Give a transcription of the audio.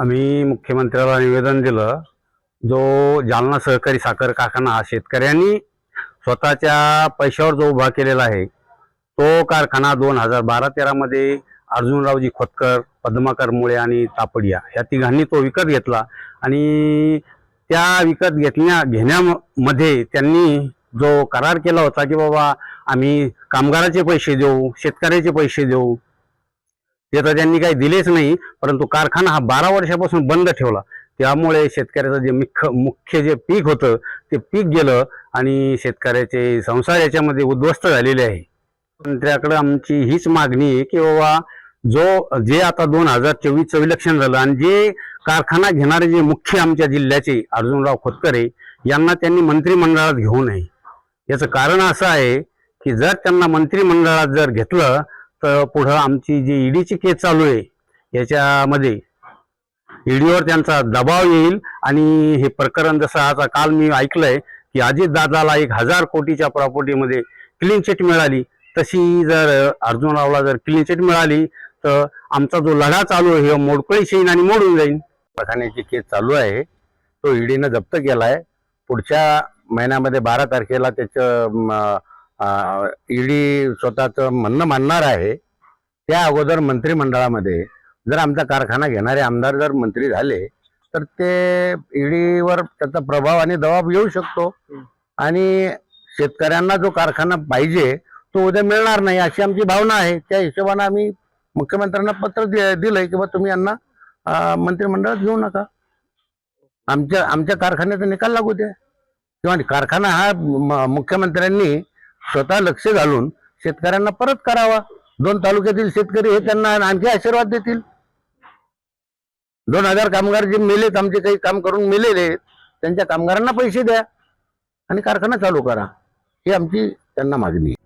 आम्ही मुख्यमंत्र्याला निवेदन दिलं जो जालना सहकारी साखर कारखाना हा शेतकऱ्यांनी स्वतःच्या पैशावर जो उभा केलेला आहे तो कारखाना दोन हजार बारा तेरामध्ये अर्जुनरावजी खोतकर पद्माकर मुळे आणि तापडिया ह्या तिघांनी तो विकत घेतला आणि त्या विकत घेतल्या घेण्यामध्ये त्यांनी जो करार केला होता की बाबा आम्ही कामगाराचे पैसे देऊ शेतकऱ्याचे पैसे देऊ ते तर त्यांनी काही दिलेच नाही परंतु कारखाना हा बारा वर्षापासून बंद ठेवला. त्यामुळे शेतकऱ्याचं जे मुख्य मुख्य जे पीक होतं ते पीक गेलं आणि शेतकऱ्याचे संसार याच्यामध्ये उद्ध्वस्त झालेले आहे. मंत्र्याकडं आमची हीच मागणी आहे की बाबा जो जे आता दोन हजार चोवीसचं इलेक्शन झालं आणि जे कारखाना घेणारे जे मुख्य आमच्या जिल्ह्याचे अर्जुनराव खोतकरे यांना त्यांनी मंत्रिमंडळात घेऊ नये. याचं कारण असं आहे की जर त्यांना मंत्रिमंडळात जर घेतलं तर पुढं आमची जी ईडीची केस चालू आहे याच्यामध्ये ईडीवर त्यांचा दबाव येईल. आणि हे प्रकरण जसं आता काल मी ऐकलंय की अजित दादाला एक हजार कोटीच्या प्रॉपर्टीमध्ये क्लीन चिट मिळाली. तशी जर अर्जुनरावला जर क्लीन चिट मिळाली तर आमचा जो लढा चालू आहे हे मोडकळीच येईन आणि मोडून जाईल पठाण्याची केस चालू आहे. तो ईडीनं जप्त केला आहे पुढच्या महिन्यामध्ये बारा तारखेला त्याचं ईडी स्वतःचं म्हणणं मानणार आहे. त्या अगोदर मंत्रिमंडळामध्ये जर आमचा कारखाना घेणारे आमदार जर मंत्री झाले तर ते ईडीवर त्याचा प्रभाव आणि दबाव येऊ शकतो. आणि शेतकऱ्यांना जो कारखाना पाहिजे तो उद्या मिळणार नाही अशी आमची भावना आहे. त्या हिशोबाने आम्ही मुख्यमंत्र्यांना पत्र दिलंय की बा तुम्ही यांना मंत्रिमंडळात घेऊ नका. आमच्या आमच्या कारखान्याचा निकाल लागू द्या. किंवा कारखाना हा मुख्यमंत्र्यांनी स्वतः लक्ष घालून शेतकऱ्यांना परत करावा. दोन तालुक्यातील शेतकरी हे त्यांना आणखी आशीर्वाद देतील. दोन हजार कामगार जे मेलेत आमचे काही काम करून मेलेले त्यांच्या कामगारांना पैसे द्या आणि कारखाना चालू करा. ही आमची त्यांना मागणी आहे.